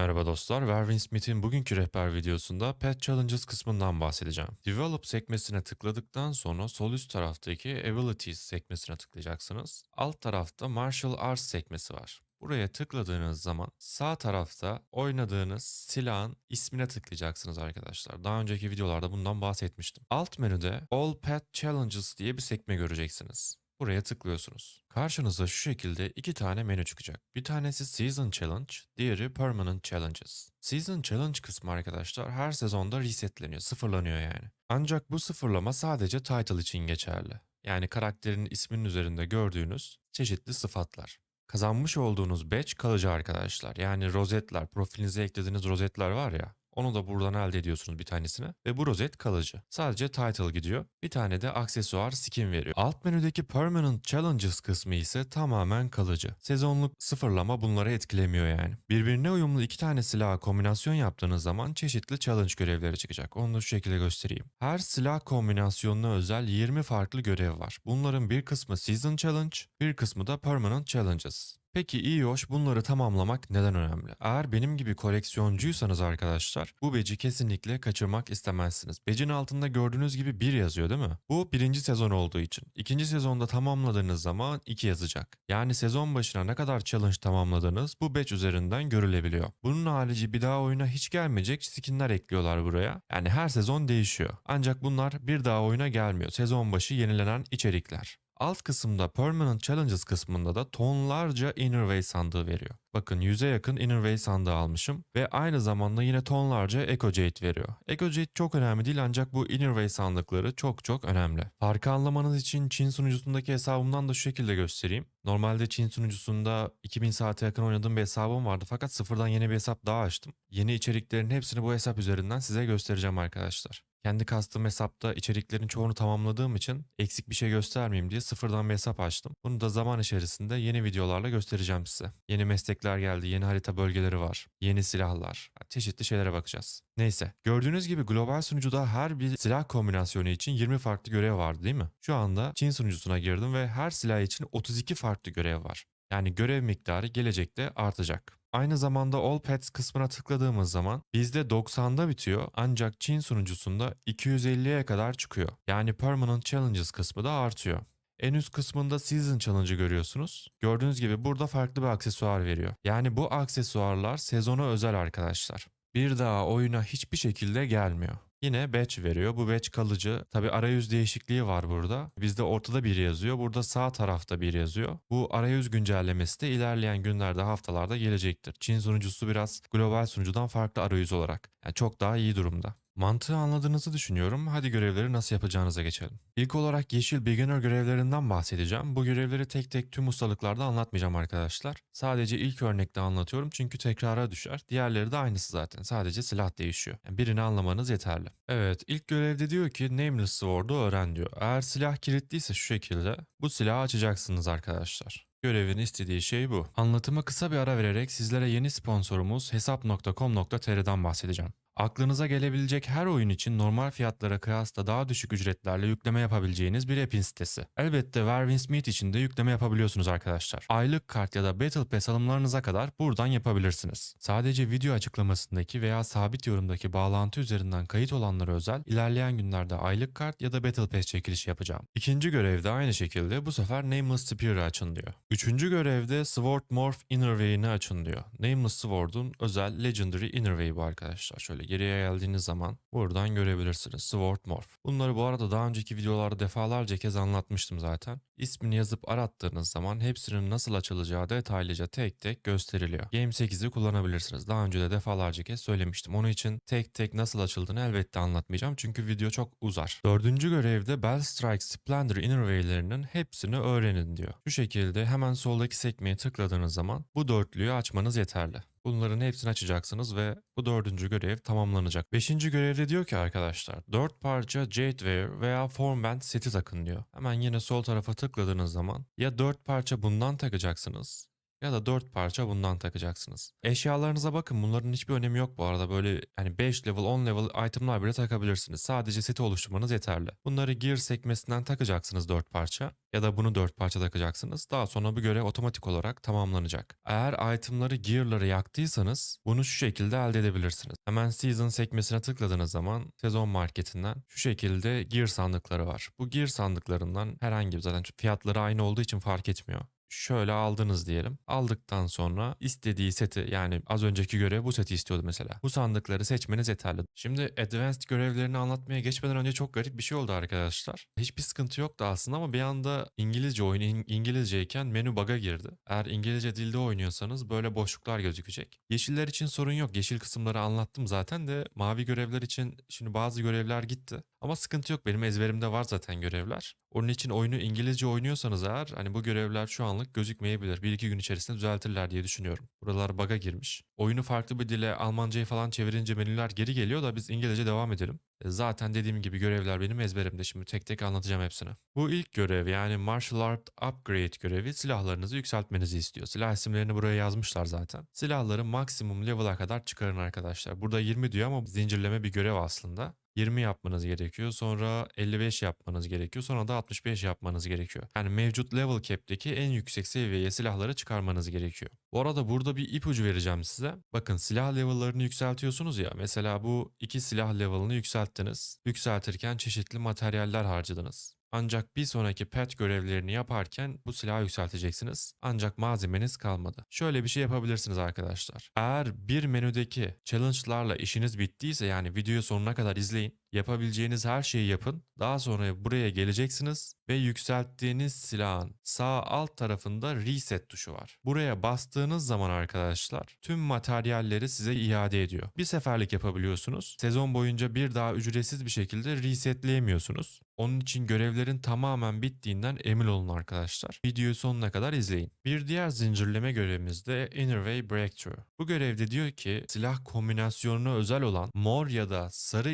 Merhaba dostlar, Vervin Smith'in bugünkü rehber videosunda Pet Challenges kısmından bahsedeceğim. Develop sekmesine tıkladıktan sonra sol üst taraftaki Abilities sekmesine tıklayacaksınız. Alt tarafta Martial Arts sekmesi var. Buraya tıkladığınız zaman sağ tarafta oynadığınız silahın ismine tıklayacaksınız arkadaşlar. Daha önceki videolarda bundan bahsetmiştim. Alt menüde All Pet Challenges diye bir sekme göreceksiniz. Buraya tıklıyorsunuz. Karşınıza şu şekilde iki tane menü çıkacak. Bir tanesi Season Challenge, diğeri Permanent Challenges. Season Challenge kısmı arkadaşlar her sezonda resetleniyor, sıfırlanıyor yani. Ancak bu sıfırlama sadece title için geçerli. Yani karakterin isminin üzerinde gördüğünüz çeşitli sıfatlar. Kazanmış olduğunuz badge kalıcı arkadaşlar. Yani rozetler, profilinize eklediğiniz rozetler var ya. Onu da buradan elde ediyorsunuz bir tanesini. Ve bu rozet kalıcı. Sadece title gidiyor. Bir tane de aksesuar skin veriyor. Alt menüdeki Permanent Challenges kısmı ise tamamen kalıcı. Sezonluk sıfırlama bunları etkilemiyor yani. Birbirine uyumlu iki tane silah kombinasyon yaptığınız zaman çeşitli challenge görevleri çıkacak. Onu da şu şekilde göstereyim. Her silah kombinasyonuna özel 20 farklı görev var. Bunların bir kısmı Season Challenge, bir kısmı da Permanent Challenges. Peki iyi hoş bunları tamamlamak neden önemli? Eğer benim gibi koleksiyoncuysanız arkadaşlar bu beci kesinlikle kaçırmak istemezsiniz. Becin altında gördüğünüz gibi 1 yazıyor değil mi? Bu birinci sezon olduğu için. İkinci sezonda tamamladığınız zaman 2 yazacak. Yani sezon başına ne kadar challenge tamamladınız bu badge üzerinden görülebiliyor. Bunun harici bir daha oyuna hiç gelmeyecek skinler ekliyorlar buraya. Yani her sezon değişiyor. Ancak bunlar bir daha oyuna gelmiyor. Sezon başı yenilenen içerikler. Alt kısımda Permanent Challenges kısmında da tonlarca Innerway sandığı veriyor. Bakın 100'e yakın Innerway sandığı almışım ve aynı zamanda yine tonlarca Echo Jade veriyor. Echo Jade çok önemli değil ancak bu Innerway sandıkları çok çok önemli. Farkı anlamanız için Çin sunucusundaki hesabımdan da şu şekilde göstereyim. Normalde Çin sunucusunda 2000 saate yakın oynadığım bir hesabım vardı fakat sıfırdan yeni bir hesap daha açtım. Yeni içeriklerin hepsini bu hesap üzerinden size göstereceğim arkadaşlar. Kendi kastığım hesapta içeriklerin çoğunu tamamladığım için eksik bir şey göstermeyeyim diye sıfırdan bir hesap açtım. Bunu da zaman içerisinde yeni videolarla göstereceğim size. Yeni meslekler geldi, yeni harita bölgeleri var, yeni silahlar, çeşitli şeylere bakacağız. Neyse, gördüğünüz gibi global sunucuda her bir silah kombinasyonu için 20 farklı görev vardı değil mi? Şu anda Çin sunucusuna girdim ve her silah için 32 farklı görev var. Yani görev miktarı gelecekte artacak. Aynı zamanda All Pets kısmına tıkladığımız zaman bizde 90'da bitiyor ancak Çin sunucusunda 250'ye kadar çıkıyor. Yani Permanent Challenges kısmı da artıyor. En üst kısmında Season Challenge'ı görüyorsunuz. Gördüğünüz gibi burada farklı bir aksesuar veriyor. Yani bu aksesuarlar sezona özel arkadaşlar. Bir daha oyuna hiçbir şekilde gelmiyor. Yine badge veriyor. Bu badge kalıcı. Tabi arayüz değişikliği var burada. Bizde ortada bir yazıyor. Burada sağ tarafta bir yazıyor. Bu arayüz güncellemesi de ilerleyen günlerde haftalarda gelecektir. Çin sunucusu biraz global sunucudan farklı arayüz olarak. Yani çok daha iyi durumda. Mantığı anladığınızı düşünüyorum. Hadi görevleri nasıl yapacağınıza geçelim. İlk olarak yeşil beginner görevlerinden bahsedeceğim. Bu görevleri tek tek tüm ustalıklarda anlatmayacağım arkadaşlar. Sadece ilk örnekte anlatıyorum çünkü tekrara düşer. Diğerleri de aynısı zaten. Sadece silah değişiyor. Yani birini anlamanız yeterli. Evet ilk görevde diyor ki Nameless Sword'u öğren diyor. Eğer silah kilitliyse şu şekilde bu silahı açacaksınız arkadaşlar. Görevin istediği şey bu. Anlatıma kısa bir ara vererek sizlere yeni sponsorumuz hesap.com.tr'den bahsedeceğim. Aklınıza gelebilecek her oyun için normal fiyatlara kıyasla daha düşük ücretlerle yükleme yapabileceğiniz bir app'in sitesi. Elbette Vervin Smith için de yükleme yapabiliyorsunuz arkadaşlar. Aylık kart ya da Battle Pass alımlarınıza kadar buradan yapabilirsiniz. Sadece video açıklamasındaki veya sabit yorumdaki bağlantı üzerinden kayıt olanlara özel ilerleyen günlerde aylık kart ya da Battle Pass çekilişi yapacağım. İkinci görevde aynı şekilde bu sefer Nameless Spear'ı açın diyor. Üçüncü görevde Sword Morph Innerway'ini açın diyor. Nameless Sword'un özel Legendary Innerway bu arkadaşlar. Şöyle geriye geldiğiniz zaman buradan görebilirsiniz. Sword Morph. Bunları bu arada daha önceki videolarda defalarca kez anlatmıştım zaten. İsmini yazıp arattığınız zaman hepsinin nasıl açılacağı detaylıca tek tek gösteriliyor. Game 8'i kullanabilirsiniz. Daha önce de defalarca kez söylemiştim. Onun için tek tek nasıl açıldığını elbette anlatmayacağım çünkü video çok uzar. Dördüncü görevde Bell Strike Splendor Innerway'lerinin hepsini öğrenin diyor. Şu şekilde hemen soldaki sekmeye tıkladığınız zaman bu dörtlüyü açmanız yeterli. Bunların hepsini açacaksınız ve bu dördüncü görev tamamlanacak. Beşinci görevde diyor ki arkadaşlar dört parça Jadeware veya Formband seti takın diyor. Hemen yine sol tarafa tıkladığınız zaman ya dört parça bundan takacaksınız ya da 4 parça bundan takacaksınız. Eşyalarınıza bakın bunların hiçbir önemi yok bu arada. Böyle hani 5 level 10 level itemlar bile takabilirsiniz. Sadece seti oluşturmanız yeterli. Bunları gear sekmesinden takacaksınız 4 parça ya da bunu 4 parça takacaksınız. Daha sonra bu görev otomatik olarak tamamlanacak. Eğer itemları gear'ları yaktıysanız bunu şu şekilde elde edebilirsiniz. Hemen season sekmesine tıkladığınız zaman sezon marketinden şu şekilde gear sandıkları var. Bu gear sandıklarından herhangi bir zaten fiyatları aynı olduğu için fark etmiyor şöyle aldınız diyelim. Aldıktan sonra istediği seti yani az önceki görev bu seti istiyordu mesela. Bu sandıkları seçmeniz yeterli. Şimdi advanced görevlerini anlatmaya geçmeden önce çok garip bir şey oldu arkadaşlar. Hiçbir sıkıntı yoktu aslında ama bir anda İngilizce oyun İng- İngilizceyken menü bug'a girdi. Eğer İngilizce dilde oynuyorsanız böyle boşluklar gözükecek. Yeşiller için sorun yok. Yeşil kısımları anlattım zaten de mavi görevler için şimdi bazı görevler gitti. Ama sıkıntı yok benim ezberimde var zaten görevler. Onun için oyunu İngilizce oynuyorsanız eğer hani bu görevler şu anlık gözükmeyebilir. Bir iki gün içerisinde düzeltirler diye düşünüyorum. Buralar bug'a girmiş. Oyunu farklı bir dile Almancayı falan çevirince menüler geri geliyor da biz İngilizce devam edelim. E, Zaten dediğim gibi görevler benim ezberimde. Şimdi tek tek anlatacağım hepsini. Bu ilk görev yani Martial Art Upgrade görevi silahlarınızı yükseltmenizi istiyor. Silah isimlerini buraya yazmışlar zaten. Silahları maksimum level'a kadar çıkarın arkadaşlar. Burada 20 diyor ama zincirleme bir görev aslında. 20 yapmanız gerekiyor. Sonra 55 yapmanız gerekiyor. Sonra da 65 yapmanız gerekiyor. Yani mevcut level cap'teki en yüksek seviyeye silahları çıkarmanız gerekiyor. Bu arada burada bir ipucu vereceğim size. Bakın silah level'larını yükseltiyorsunuz ya. Mesela bu iki silah level'ını yükselttiniz. Yükseltirken çeşitli materyaller harcadınız. Ancak bir sonraki pet görevlerini yaparken bu silahı yükselteceksiniz. Ancak malzemeniz kalmadı. Şöyle bir şey yapabilirsiniz arkadaşlar. Eğer bir menüdeki challenge'larla işiniz bittiyse yani videoyu sonuna kadar izleyin. Yapabileceğiniz her şeyi yapın. Daha sonra buraya geleceksiniz ve yükselttiğiniz silahın sağ alt tarafında reset tuşu var. Buraya bastığınız zaman arkadaşlar tüm materyalleri size iade ediyor. Bir seferlik yapabiliyorsunuz. Sezon boyunca bir daha ücretsiz bir şekilde resetleyemiyorsunuz. Onun için görevlerin tamamen bittiğinden emin olun arkadaşlar. Videoyu sonuna kadar izleyin. Bir diğer zincirleme görevimiz de Innerway Breakthrough. Bu görevde diyor ki silah kombinasyonuna özel olan mor ya da sarı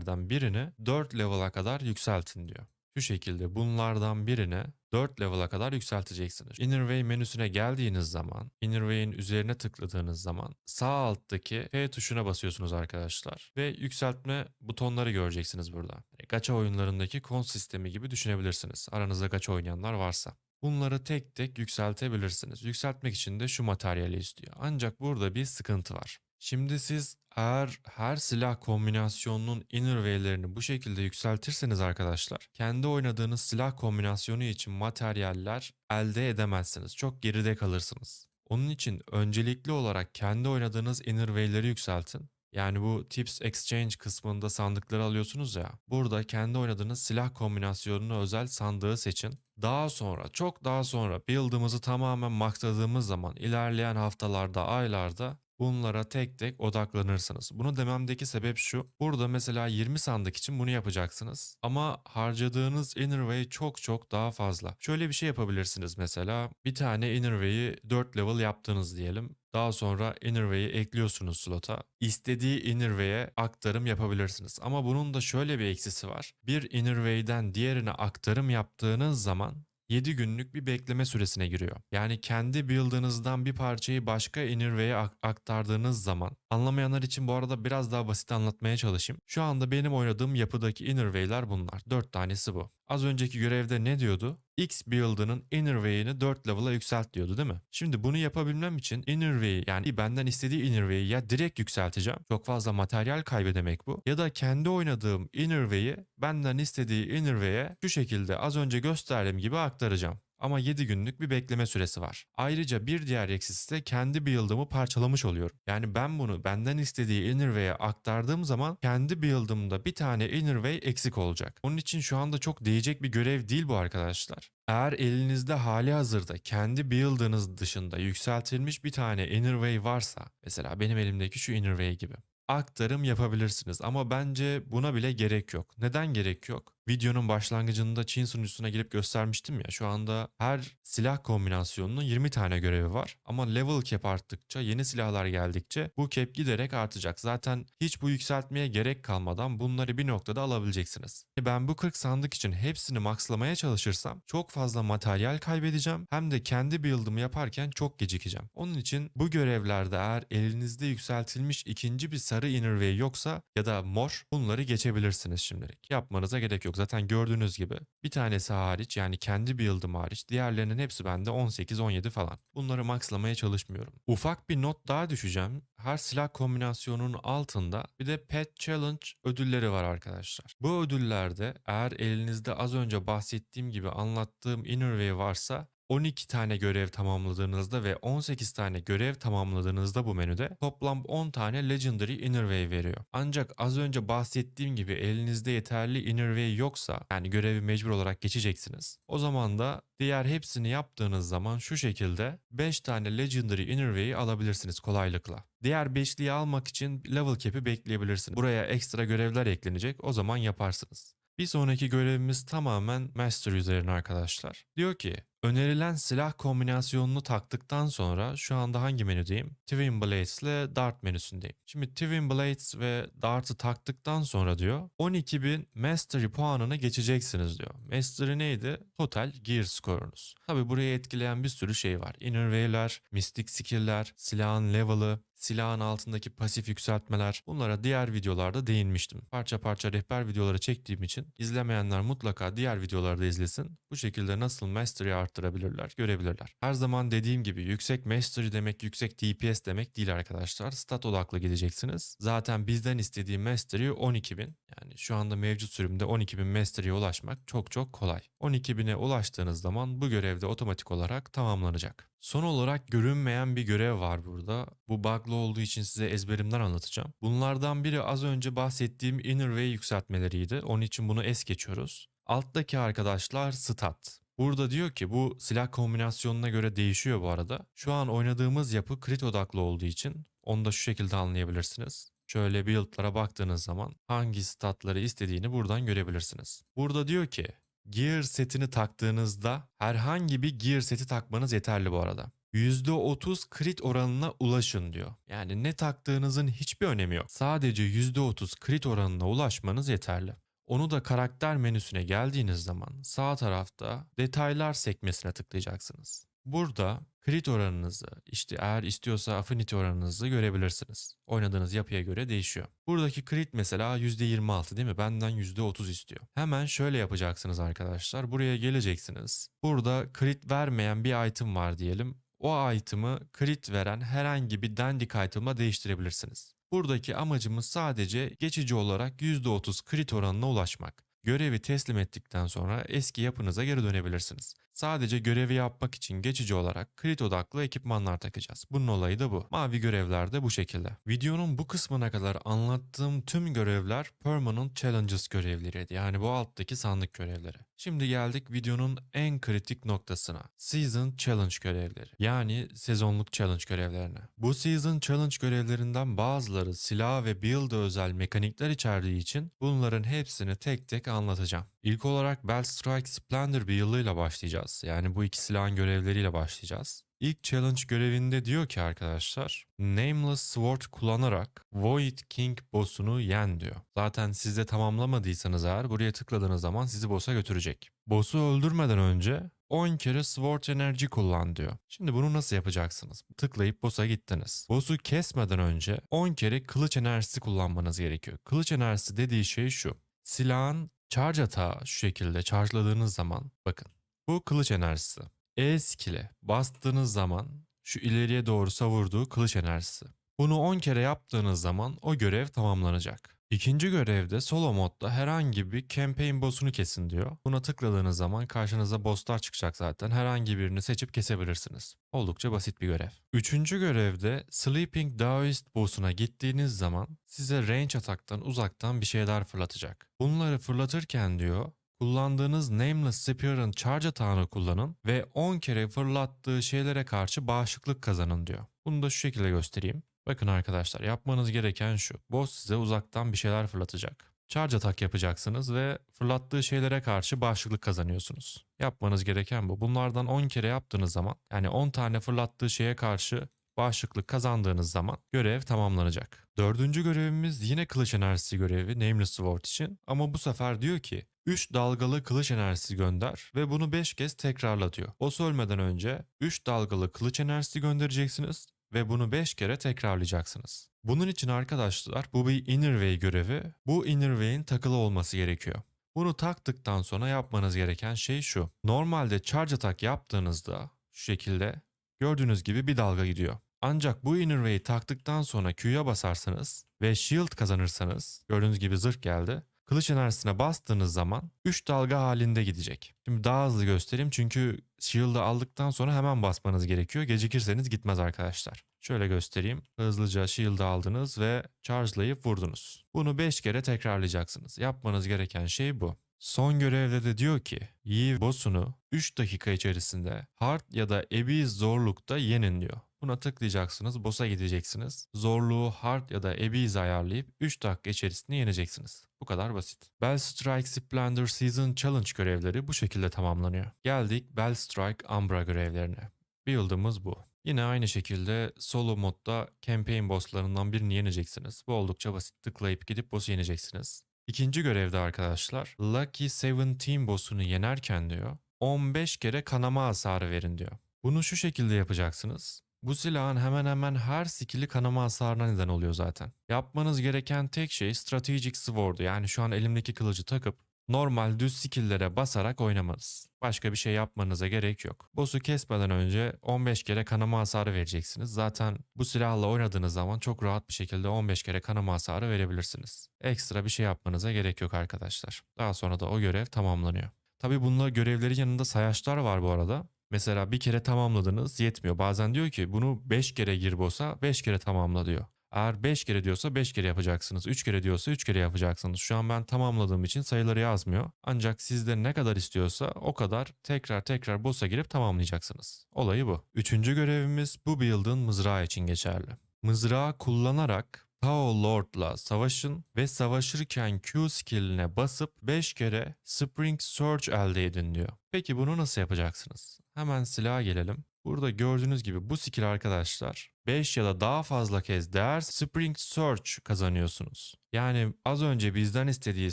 Innerway'lerden birini 4 level'a kadar yükseltin diyor. Şu şekilde bunlardan birini 4 level'a kadar yükselteceksiniz. Innerway menüsüne geldiğiniz zaman, Innerway'in üzerine tıkladığınız zaman sağ alttaki F tuşuna basıyorsunuz arkadaşlar. Ve yükseltme butonları göreceksiniz burada. Gacha oyunlarındaki kon sistemi gibi düşünebilirsiniz. Aranızda gacha oynayanlar varsa. Bunları tek tek yükseltebilirsiniz. Yükseltmek için de şu materyali istiyor. Ancak burada bir sıkıntı var. Şimdi siz eğer her silah kombinasyonunun innerway'lerini bu şekilde yükseltirseniz arkadaşlar, kendi oynadığınız silah kombinasyonu için materyaller elde edemezsiniz. Çok geride kalırsınız. Onun için öncelikli olarak kendi oynadığınız innerway'leri yükseltin. Yani bu Tips Exchange kısmında sandıkları alıyorsunuz ya. Burada kendi oynadığınız silah kombinasyonuna özel sandığı seçin. Daha sonra, çok daha sonra build'ımızı tamamen maxladığımız zaman ilerleyen haftalarda, aylarda bunlara tek tek odaklanırsınız. Bunu dememdeki sebep şu. Burada mesela 20 sandık için bunu yapacaksınız. Ama harcadığınız Innerway çok çok daha fazla. Şöyle bir şey yapabilirsiniz mesela. Bir tane Innerway'i 4 level yaptınız diyelim. Daha sonra Innerway'i ekliyorsunuz slota. İstediği Innerway'e aktarım yapabilirsiniz. Ama bunun da şöyle bir eksisi var. Bir Innerway'den diğerine aktarım yaptığınız zaman 7 günlük bir bekleme süresine giriyor. Yani kendi build'ınızdan bir parçayı başka Innerway'e ak- aktardığınız zaman anlamayanlar için bu arada biraz daha basit anlatmaya çalışayım. Şu anda benim oynadığım yapıdaki Innerway'ler bunlar. 4 tanesi bu. Az önceki görevde ne diyordu? X build'ının Innerway'ini 4 level'a yükselt diyordu değil mi? Şimdi bunu yapabilmem için Innerway'i yani benden istediği Innerway'i ya direkt yükselteceğim. Çok fazla materyal kaybedemek bu. Ya da kendi oynadığım Innerway'i benden istediği Innerway'e şu şekilde az önce gösterdiğim gibi aktaracağım. Ama 7 günlük bir bekleme süresi var. Ayrıca bir diğer eksisi de kendi build'ımı parçalamış oluyorum. Yani ben bunu benden istediği Innerway'e aktardığım zaman kendi build'ımda bir tane Innerway eksik olacak. Onun için şu anda çok değecek bir görev değil bu arkadaşlar. Eğer elinizde hali hazırda kendi build'ınız dışında yükseltilmiş bir tane Innerway varsa, mesela benim elimdeki şu Innerway gibi aktarım yapabilirsiniz ama bence buna bile gerek yok. Neden gerek yok? Videonun başlangıcında Çin sunucusuna girip göstermiştim ya. Şu anda her silah kombinasyonunun 20 tane görevi var. Ama level cap arttıkça, yeni silahlar geldikçe bu cap giderek artacak. Zaten hiç bu yükseltmeye gerek kalmadan bunları bir noktada alabileceksiniz. Ben bu 40 sandık için hepsini maxlamaya çalışırsam çok fazla materyal kaybedeceğim. Hem de kendi build'ımı yaparken çok gecikeceğim. Onun için bu görevlerde eğer elinizde yükseltilmiş ikinci bir sarı inner way yoksa ya da mor bunları geçebilirsiniz şimdilik. Yapmanıza gerek yok. Zaten gördüğünüz gibi bir tanesi hariç yani kendi build'ım hariç diğerlerinin hepsi bende 18-17 falan. Bunları maxlamaya çalışmıyorum. Ufak bir not daha düşeceğim. Her silah kombinasyonunun altında bir de Pet Challenge ödülleri var arkadaşlar. Bu ödüllerde eğer elinizde az önce bahsettiğim gibi anlattığım Inner Way varsa 12 tane görev tamamladığınızda ve 18 tane görev tamamladığınızda bu menüde toplam 10 tane Legendary Inner Way veriyor. Ancak az önce bahsettiğim gibi elinizde yeterli Inner Way yoksa yani görevi mecbur olarak geçeceksiniz. O zaman da diğer hepsini yaptığınız zaman şu şekilde 5 tane Legendary Inner Way'i alabilirsiniz kolaylıkla. Diğer 5'liyi almak için level cap'i bekleyebilirsiniz. Buraya ekstra görevler eklenecek o zaman yaparsınız. Bir sonraki görevimiz tamamen Master üzerine arkadaşlar. Diyor ki önerilen silah kombinasyonunu taktıktan sonra şu anda hangi menüdeyim? Twin Blades ile Dart menüsündeyim. Şimdi Twin Blades ve Dart'ı taktıktan sonra diyor 12.000 Mastery puanını geçeceksiniz diyor. Mastery neydi? Total Gear skorunuz. Tabi burayı etkileyen bir sürü şey var. Inner Way'ler, Mystic Skill'ler, silahın level'ı, silahın altındaki pasif yükseltmeler bunlara diğer videolarda değinmiştim. Parça parça rehber videoları çektiğim için izlemeyenler mutlaka diğer videoları da izlesin. Bu şekilde nasıl mastery arttırabilirler görebilirler. Her zaman dediğim gibi yüksek mastery demek yüksek DPS demek değil arkadaşlar. Stat odaklı gideceksiniz. Zaten bizden istediği mastery 12.000. Yani şu anda mevcut sürümde 12.000 mastery'e ulaşmak çok çok kolay. 12.000'e ulaştığınız zaman bu görevde otomatik olarak tamamlanacak. Son olarak görünmeyen bir görev var burada. Bu bug'lı olduğu için size ezberimden anlatacağım. Bunlardan biri az önce bahsettiğim Inner Way yükseltmeleriydi. Onun için bunu es geçiyoruz. Alttaki arkadaşlar stat. Burada diyor ki bu silah kombinasyonuna göre değişiyor bu arada. Şu an oynadığımız yapı crit odaklı olduğu için onu da şu şekilde anlayabilirsiniz. Şöyle build'lara baktığınız zaman hangi statları istediğini buradan görebilirsiniz. Burada diyor ki Gear setini taktığınızda herhangi bir gear seti takmanız yeterli bu arada. %30 crit oranına ulaşın diyor. Yani ne taktığınızın hiçbir önemi yok. Sadece %30 crit oranına ulaşmanız yeterli. Onu da karakter menüsüne geldiğiniz zaman sağ tarafta detaylar sekmesine tıklayacaksınız. Burada crit oranınızı, işte eğer istiyorsa affinity oranınızı görebilirsiniz. Oynadığınız yapıya göre değişiyor. Buradaki crit mesela %26 değil mi? Benden %30 istiyor. Hemen şöyle yapacaksınız arkadaşlar. Buraya geleceksiniz. Burada crit vermeyen bir item var diyelim. O item'ı crit veren herhangi bir dandik item'la değiştirebilirsiniz. Buradaki amacımız sadece geçici olarak %30 crit oranına ulaşmak. Görevi teslim ettikten sonra eski yapınıza geri dönebilirsiniz. Sadece görevi yapmak için geçici olarak crit odaklı ekipmanlar takacağız. Bunun olayı da bu. Mavi görevler de bu şekilde. Videonun bu kısmına kadar anlattığım tüm görevler Permanent Challenges görevleriydi. Yani bu alttaki sandık görevleri. Şimdi geldik videonun en kritik noktasına. Season Challenge görevleri. Yani sezonluk challenge görevlerine. Bu Season Challenge görevlerinden bazıları silah ve build özel mekanikler içerdiği için bunların hepsini tek tek anlatacağım. İlk olarak Bell Strike Splendor build'ıyla başlayacağız. Yani bu iki silahın görevleriyle başlayacağız. İlk challenge görevinde diyor ki arkadaşlar Nameless Sword kullanarak Void King boss'unu yen diyor. Zaten siz de tamamlamadıysanız eğer buraya tıkladığınız zaman sizi boss'a götürecek. Boss'u öldürmeden önce 10 kere Sword Enerji kullan diyor. Şimdi bunu nasıl yapacaksınız? Tıklayıp boss'a gittiniz. Boss'u kesmeden önce 10 kere kılıç enerjisi kullanmanız gerekiyor. Kılıç enerjisi dediği şey şu. Silahın charge atağı şu şekilde charge'ladığınız zaman bakın bu kılıç enerjisi. E skill'e bastığınız zaman şu ileriye doğru savurduğu kılıç enerjisi. Bunu 10 kere yaptığınız zaman o görev tamamlanacak. İkinci görevde solo modda herhangi bir campaign boss'unu kesin diyor. Buna tıkladığınız zaman karşınıza bosslar çıkacak zaten. Herhangi birini seçip kesebilirsiniz. Oldukça basit bir görev. Üçüncü görevde Sleeping Daoist boss'una gittiğiniz zaman size range ataktan uzaktan bir şeyler fırlatacak. Bunları fırlatırken diyor Kullandığınız Nameless Spear'ın charge atağını kullanın ve 10 kere fırlattığı şeylere karşı bağışıklık kazanın diyor. Bunu da şu şekilde göstereyim. Bakın arkadaşlar yapmanız gereken şu. Boss size uzaktan bir şeyler fırlatacak. charge atak yapacaksınız ve fırlattığı şeylere karşı bağışıklık kazanıyorsunuz. Yapmanız gereken bu. Bunlardan 10 kere yaptığınız zaman yani 10 tane fırlattığı şeye karşı bağışıklık kazandığınız zaman görev tamamlanacak. Dördüncü görevimiz yine kılıç enerjisi görevi Nameless Sword için ama bu sefer diyor ki 3 dalgalı kılıç enerjisi gönder ve bunu 5 kez tekrarla diyor. Boss ölmeden önce 3 dalgalı kılıç enerjisi göndereceksiniz ve bunu 5 kere tekrarlayacaksınız. Bunun için arkadaşlar bu bir Inner Way görevi. Bu Inner Way'in takılı olması gerekiyor. Bunu taktıktan sonra yapmanız gereken şey şu. Normalde charge atak yaptığınızda şu şekilde gördüğünüz gibi bir dalga gidiyor. Ancak bu Inner Way'i taktıktan sonra Q'ya basarsanız ve Shield kazanırsanız gördüğünüz gibi zırh geldi. Kılıç enerjisine bastığınız zaman 3 dalga halinde gidecek. Şimdi daha hızlı göstereyim çünkü Shield'ı aldıktan sonra hemen basmanız gerekiyor. Gecikirseniz gitmez arkadaşlar. Şöyle göstereyim. Hızlıca Shield'ı aldınız ve charge'layıp vurdunuz. Bunu 5 kere tekrarlayacaksınız. Yapmanız gereken şey bu. Son görevde de diyor ki Yi boss'unu 3 dakika içerisinde hard ya da abyss zorlukta yenin diyor. Buna tıklayacaksınız, boss'a gideceksiniz. Zorluğu hard ya da abyss ayarlayıp 3 dakika içerisinde yeneceksiniz. Bu kadar basit. Bell Strike Splendor Season Challenge görevleri bu şekilde tamamlanıyor. Geldik Bell Strike Umbra görevlerine. Build'ımız bu. Yine aynı şekilde solo modda campaign bosslarından birini yeneceksiniz. Bu oldukça basit. Tıklayıp gidip boss'u yeneceksiniz. İkinci görevde arkadaşlar Lucky 17 boss'unu yenerken diyor 15 kere kanama hasarı verin diyor. Bunu şu şekilde yapacaksınız. Bu silahın hemen hemen her skill'i kanama hasarına neden oluyor zaten. Yapmanız gereken tek şey Strategic Sword'u yani şu an elimdeki kılıcı takıp normal düz skill'lere basarak oynamanız. Başka bir şey yapmanıza gerek yok. Boss'u kesmeden önce 15 kere kanama hasarı vereceksiniz. Zaten bu silahla oynadığınız zaman çok rahat bir şekilde 15 kere kanama hasarı verebilirsiniz. Ekstra bir şey yapmanıza gerek yok arkadaşlar. Daha sonra da o görev tamamlanıyor. Tabi bununla görevlerin yanında sayaçlar var bu arada. Mesela bir kere tamamladınız yetmiyor. Bazen diyor ki bunu 5 kere gir boss'a 5 kere tamamla diyor. Eğer 5 kere diyorsa 5 kere yapacaksınız. 3 kere diyorsa 3 kere yapacaksınız. Şu an ben tamamladığım için sayıları yazmıyor. Ancak sizde ne kadar istiyorsa o kadar tekrar tekrar boss'a girip tamamlayacaksınız. Olayı bu. Üçüncü görevimiz bu build'ın mızrağı için geçerli. Mızrağı kullanarak Tao Lord'la savaşın ve savaşırken Q skill'ine basıp 5 kere Spring Surge elde edin diyor. Peki bunu nasıl yapacaksınız? Hemen silaha gelelim. Burada gördüğünüz gibi bu skill arkadaşlar 5 ya da daha fazla kez değer Spring Surge kazanıyorsunuz. Yani az önce bizden istediği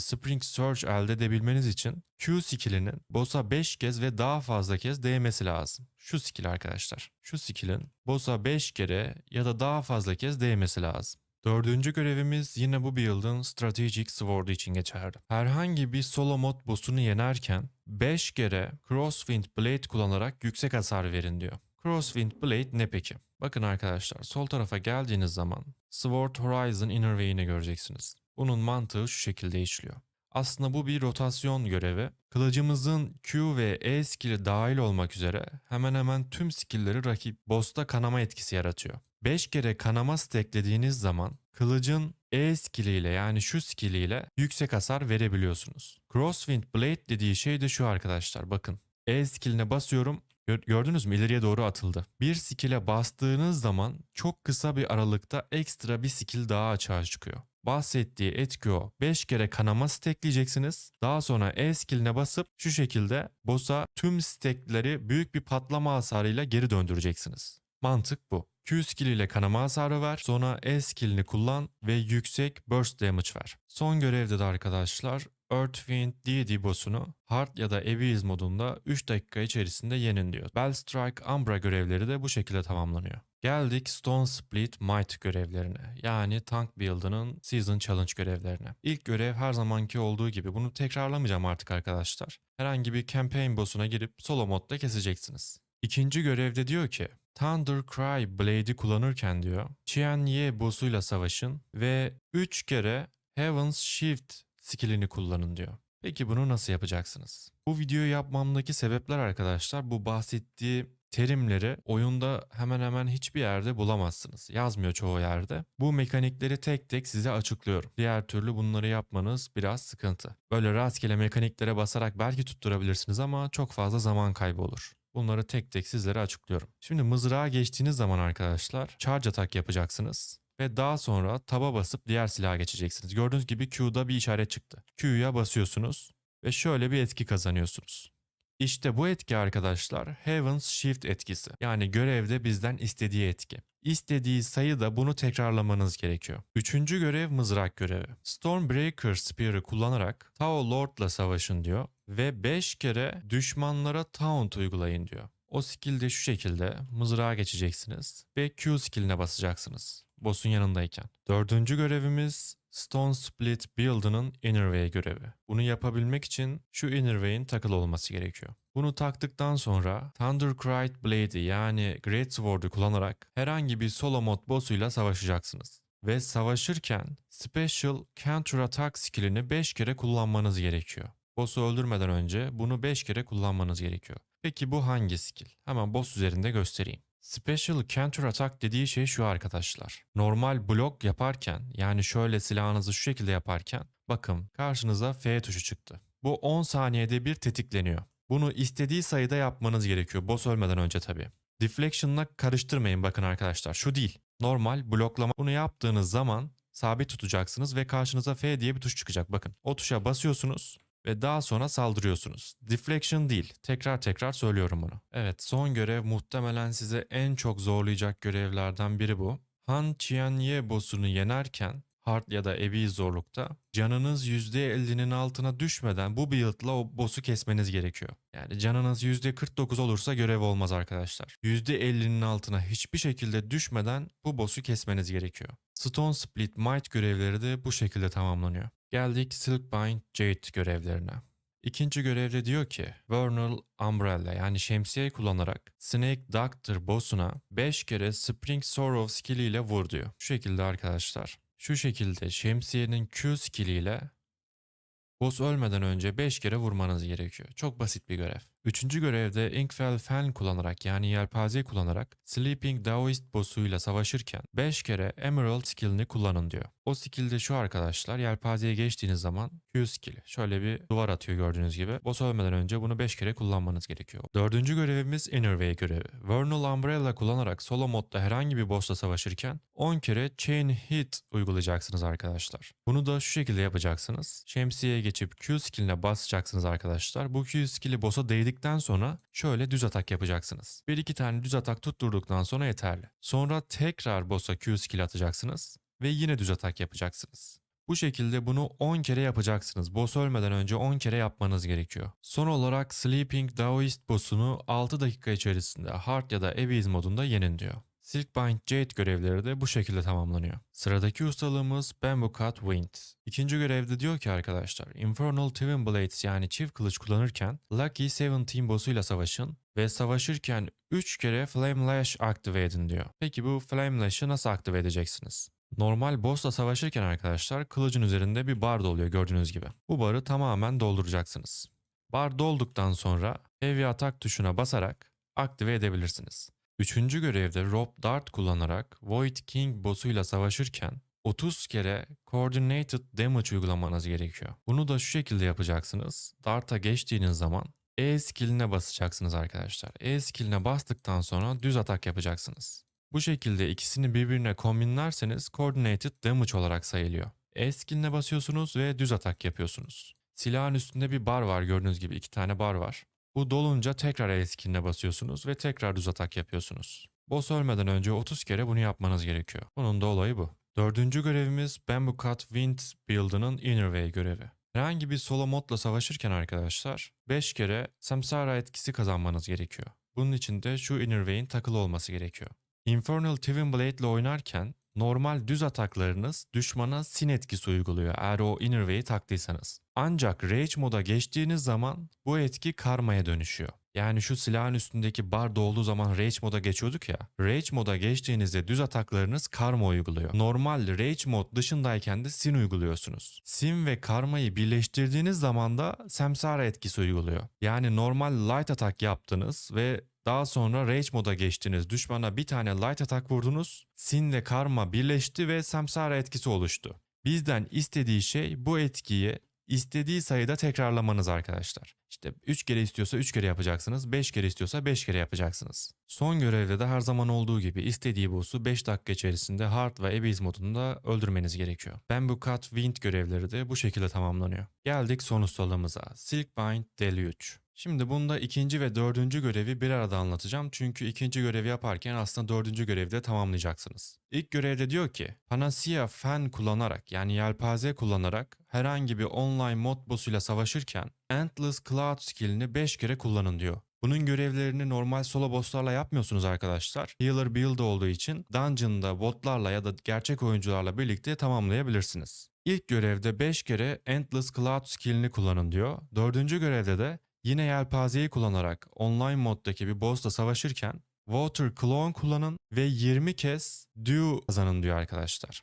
Spring Surge elde edebilmeniz için Q skillinin boss'a 5 kez ve daha fazla kez değmesi lazım. Şu skill arkadaşlar. Şu skillin boss'a 5 kere ya da daha fazla kez değmesi lazım. Dördüncü görevimiz yine bu build'ın Strategic Sword'u için geçerli. Herhangi bir solo mod boss'unu yenerken 5 kere Crosswind Blade kullanarak yüksek hasar verin diyor. Crosswind Blade ne peki? Bakın arkadaşlar sol tarafa geldiğiniz zaman Sword Horizon Inner Way'ini göreceksiniz. Bunun mantığı şu şekilde işliyor. Aslında bu bir rotasyon görevi. Kılıcımızın Q ve E skill'i dahil olmak üzere hemen hemen tüm skill'leri rakip boss'ta kanama etkisi yaratıyor. 5 kere kanama stacklediğiniz zaman kılıcın E skilliyle yani şu skilliyle yüksek hasar verebiliyorsunuz. Crosswind Blade dediği şey de şu arkadaşlar bakın. E skilline basıyorum Gör- Gördünüz mü ileriye doğru atıldı. Bir skill'e bastığınız zaman çok kısa bir aralıkta ekstra bir skill daha açığa çıkıyor. Bahsettiği etki o. 5 kere kanama stackleyeceksiniz. Daha sonra E skill'ine basıp şu şekilde boss'a tüm stackleri büyük bir patlama hasarıyla geri döndüreceksiniz. Mantık bu. Q skill ile kanama hasarı ver. Sonra E skillini kullan ve yüksek burst damage ver. Son görevde de arkadaşlar Earthwind D&D boss'unu Hard ya da Abyss modunda 3 dakika içerisinde yenin diyor. Bell Strike Umbra görevleri de bu şekilde tamamlanıyor. Geldik Stone Split Might görevlerine. Yani Tank Build'ının Season Challenge görevlerine. İlk görev her zamanki olduğu gibi bunu tekrarlamayacağım artık arkadaşlar. Herhangi bir campaign boss'una girip solo modda keseceksiniz. İkinci görevde diyor ki Thunder Cry Blade'i kullanırken diyor Qian Ye boss'uyla savaşın ve 3 kere Heaven's Shift skillini kullanın diyor. Peki bunu nasıl yapacaksınız? Bu videoyu yapmamdaki sebepler arkadaşlar bu bahsettiği terimleri oyunda hemen hemen hiçbir yerde bulamazsınız. Yazmıyor çoğu yerde. Bu mekanikleri tek tek size açıklıyorum. Diğer türlü bunları yapmanız biraz sıkıntı. Böyle rastgele mekaniklere basarak belki tutturabilirsiniz ama çok fazla zaman kaybı olur. Bunları tek tek sizlere açıklıyorum. Şimdi mızrağa geçtiğiniz zaman arkadaşlar charge atak yapacaksınız. ve daha sonra taba basıp diğer silaha geçeceksiniz. Gördüğünüz gibi Q'da bir işaret çıktı. Q'ya basıyorsunuz ve şöyle bir etki kazanıyorsunuz. İşte bu etki arkadaşlar Heaven's Shift etkisi. Yani görevde bizden istediği etki. İstediği sayıda bunu tekrarlamanız gerekiyor. Üçüncü görev mızrak görevi. Stormbreaker Spear'ı kullanarak Tau Lord'la savaşın diyor ve 5 kere düşmanlara taunt uygulayın diyor. O skill şu şekilde mızrağa geçeceksiniz ve Q skilline basacaksınız. Boss'un yanındayken. Dördüncü görevimiz Stone Split Build'ının Innerway görevi. Bunu yapabilmek için şu Innerway'in takılı olması gerekiyor. Bunu taktıktan sonra Thundercried Blade'i yani Great Sword'u kullanarak herhangi bir solo mod boss'uyla savaşacaksınız. Ve savaşırken Special Counter Attack skillini 5 kere kullanmanız gerekiyor. Boss'u öldürmeden önce bunu 5 kere kullanmanız gerekiyor. Peki bu hangi skill? Hemen boss üzerinde göstereyim. Special Counter Attack dediği şey şu arkadaşlar. Normal blok yaparken yani şöyle silahınızı şu şekilde yaparken bakın karşınıza F tuşu çıktı. Bu 10 saniyede bir tetikleniyor. Bunu istediği sayıda yapmanız gerekiyor. Boss ölmeden önce tabii. Deflection'la karıştırmayın bakın arkadaşlar. Şu değil. Normal bloklama. Bunu yaptığınız zaman sabit tutacaksınız ve karşınıza F diye bir tuş çıkacak. Bakın o tuşa basıyorsunuz ve daha sonra saldırıyorsunuz. Deflection değil. Tekrar tekrar söylüyorum bunu. Evet son görev muhtemelen size en çok zorlayacak görevlerden biri bu. Han Qianye boss'unu yenerken hard ya da ebi zorlukta canınız %50'nin altına düşmeden bu build'la o boss'u kesmeniz gerekiyor. Yani canınız %49 olursa görev olmaz arkadaşlar. %50'nin altına hiçbir şekilde düşmeden bu boss'u kesmeniz gerekiyor. Stone Split Might görevleri de bu şekilde tamamlanıyor. Geldik Silkbind Jade görevlerine. İkinci görevde diyor ki Vernal Umbrella yani şemsiye kullanarak Snake Doctor boss'una 5 kere Spring Sorrow skill ile vur diyor. Şu şekilde arkadaşlar. Şu şekilde şemsiyenin Q skill ile boss ölmeden önce 5 kere vurmanız gerekiyor. Çok basit bir görev. Üçüncü görevde Inkfell Fan kullanarak yani yelpazeyi kullanarak Sleeping Daoist boss'uyla savaşırken 5 kere Emerald skillini kullanın diyor. O skill şu arkadaşlar yelpazeye geçtiğiniz zaman Q skill'i şöyle bir duvar atıyor gördüğünüz gibi. Boss ölmeden önce bunu 5 kere kullanmanız gerekiyor. Dördüncü görevimiz Innerway görevi. Vernal Umbrella kullanarak solo modda herhangi bir boss'la savaşırken 10 kere Chain Hit uygulayacaksınız arkadaşlar. Bunu da şu şekilde yapacaksınız. Şemsiyeye geçip Q skill'ine basacaksınız arkadaşlar. Bu Q skill'i boss'a değdikten sonra şöyle düz atak yapacaksınız. Bir iki tane düz atak tutturduktan sonra yeterli. Sonra tekrar boss'a Q skill atacaksınız ve yine düz atak yapacaksınız. Bu şekilde bunu 10 kere yapacaksınız. Boss ölmeden önce 10 kere yapmanız gerekiyor. Son olarak Sleeping Daoist boss'unu 6 dakika içerisinde Hard ya da Abyss modunda yenin diyor. Silkbind Jade görevleri de bu şekilde tamamlanıyor. Sıradaki ustalığımız Bamboo Cut Wind. İkinci görevde diyor ki arkadaşlar Infernal Twin Blades yani çift kılıç kullanırken Lucky Seventeen boss'uyla savaşın ve savaşırken 3 kere Flame Lash aktive edin diyor. Peki bu Flame Lash'ı nasıl aktive edeceksiniz? Normal boss'la savaşırken arkadaşlar kılıcın üzerinde bir bar doluyor gördüğünüz gibi. Bu barı tamamen dolduracaksınız. Bar dolduktan sonra Heavy Attack tuşuna basarak aktive edebilirsiniz. Üçüncü görevde Rope Dart kullanarak Void King boss'uyla savaşırken 30 kere Coordinated Damage uygulamanız gerekiyor. Bunu da şu şekilde yapacaksınız. Dart'a geçtiğiniz zaman E skilline basacaksınız arkadaşlar. E skilline bastıktan sonra düz atak yapacaksınız. Bu şekilde ikisini birbirine kombinlerseniz Coordinated Damage olarak sayılıyor. E skilline basıyorsunuz ve düz atak yapıyorsunuz. Silahın üstünde bir bar var gördüğünüz gibi iki tane bar var. Bu dolunca tekrar E skilline basıyorsunuz ve tekrar düz atak yapıyorsunuz. Boss ölmeden önce 30 kere bunu yapmanız gerekiyor. Bunun da olayı bu. Dördüncü görevimiz Bamboo Cut Wind Build'ının Innerway görevi. Herhangi bir solo modla savaşırken arkadaşlar 5 kere Samsara etkisi kazanmanız gerekiyor. Bunun için de şu Innerway'in takılı olması gerekiyor. Infernal Twin Blade ile oynarken normal düz ataklarınız düşmana sin etkisi uyguluyor eğer o Innerway'i taktıysanız. Ancak Rage moda geçtiğiniz zaman bu etki karmaya dönüşüyor. Yani şu silahın üstündeki bar dolduğu zaman Rage moda geçiyorduk ya. Rage moda geçtiğinizde düz ataklarınız karma uyguluyor. Normal Rage mod dışındayken de sin uyguluyorsunuz. Sin ve karmayı birleştirdiğiniz zaman da Samsara etkisi uyguluyor. Yani normal light atak yaptınız ve daha sonra Rage moda geçtiniz. Düşmana bir tane light atak vurdunuz. Sin ve karma birleşti ve Samsara etkisi oluştu. Bizden istediği şey bu etkiyi istediği sayıda tekrarlamanız arkadaşlar. İşte 3 kere istiyorsa 3 kere yapacaksınız, 5 kere istiyorsa 5 kere yapacaksınız. Son görevde de her zaman olduğu gibi istediği boss'u 5 dakika içerisinde Hard ve Abyss modunda öldürmeniz gerekiyor. Bamboo Cut Wind görevleri de bu şekilde tamamlanıyor. Geldik son ustalığımıza. Silkbind Deluge. Şimdi bunda ikinci ve dördüncü görevi bir arada anlatacağım. Çünkü ikinci görevi yaparken aslında dördüncü görevi de tamamlayacaksınız. İlk görevde diyor ki Panacea Fen kullanarak yani yelpaze kullanarak herhangi bir online mod boss'uyla savaşırken Endless Cloud skillini 5 kere kullanın diyor. Bunun görevlerini normal solo bosslarla yapmıyorsunuz arkadaşlar. Healer build olduğu için dungeon'da botlarla ya da gerçek oyuncularla birlikte tamamlayabilirsiniz. İlk görevde 5 kere Endless Cloud skillini kullanın diyor. Dördüncü görevde de yine yelpazeyi kullanarak online moddaki bir boss'la savaşırken Water Clone kullanın ve 20 kez Dew kazanın diyor arkadaşlar.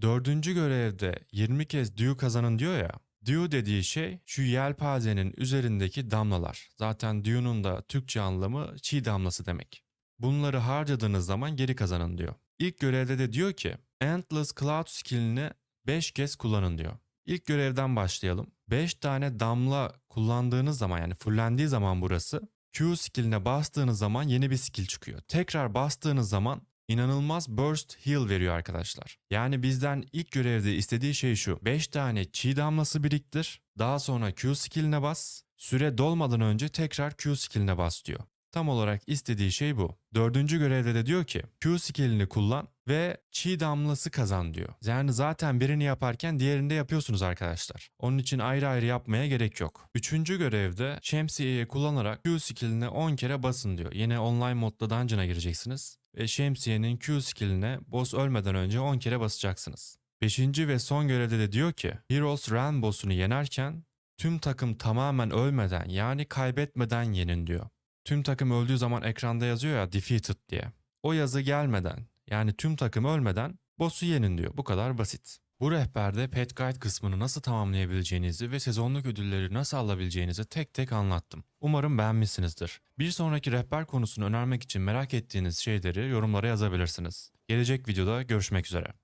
Dördüncü görevde 20 kez Dew kazanın diyor ya. Dew dediği şey şu yelpazenin üzerindeki damlalar. Zaten Dew'nun da Türkçe anlamı çiğ damlası demek. Bunları harcadığınız zaman geri kazanın diyor. İlk görevde de diyor ki Endless Cloud skillini 5 kez kullanın diyor. İlk görevden başlayalım. 5 tane damla kullandığınız zaman yani fullendiği zaman burası Q skilline bastığınız zaman yeni bir skill çıkıyor. Tekrar bastığınız zaman inanılmaz burst heal veriyor arkadaşlar. Yani bizden ilk görevde istediği şey şu. 5 tane çiğ damlası biriktir. Daha sonra Q skilline bas. Süre dolmadan önce tekrar Q skilline bas diyor. Tam olarak istediği şey bu. Dördüncü görevde de diyor ki Q skillini kullan ve çiğ damlası kazan diyor. Yani zaten birini yaparken diğerini de yapıyorsunuz arkadaşlar. Onun için ayrı ayrı yapmaya gerek yok. Üçüncü görevde şemsiyeyi kullanarak Q skilline 10 kere basın diyor. Yine online modda dungeon'a gireceksiniz. Ve şemsiyenin Q skilline boss ölmeden önce 10 kere basacaksınız. Beşinci ve son görevde de diyor ki Heroes Realm boss'unu yenerken tüm takım tamamen ölmeden yani kaybetmeden yenin diyor. Tüm takım öldüğü zaman ekranda yazıyor ya defeated diye. O yazı gelmeden yani tüm takım ölmeden boss'u yenin diyor. Bu kadar basit. Bu rehberde Pet Guide kısmını nasıl tamamlayabileceğinizi ve sezonluk ödülleri nasıl alabileceğinizi tek tek anlattım. Umarım beğenmişsinizdir. Bir sonraki rehber konusunu önermek için merak ettiğiniz şeyleri yorumlara yazabilirsiniz. Gelecek videoda görüşmek üzere.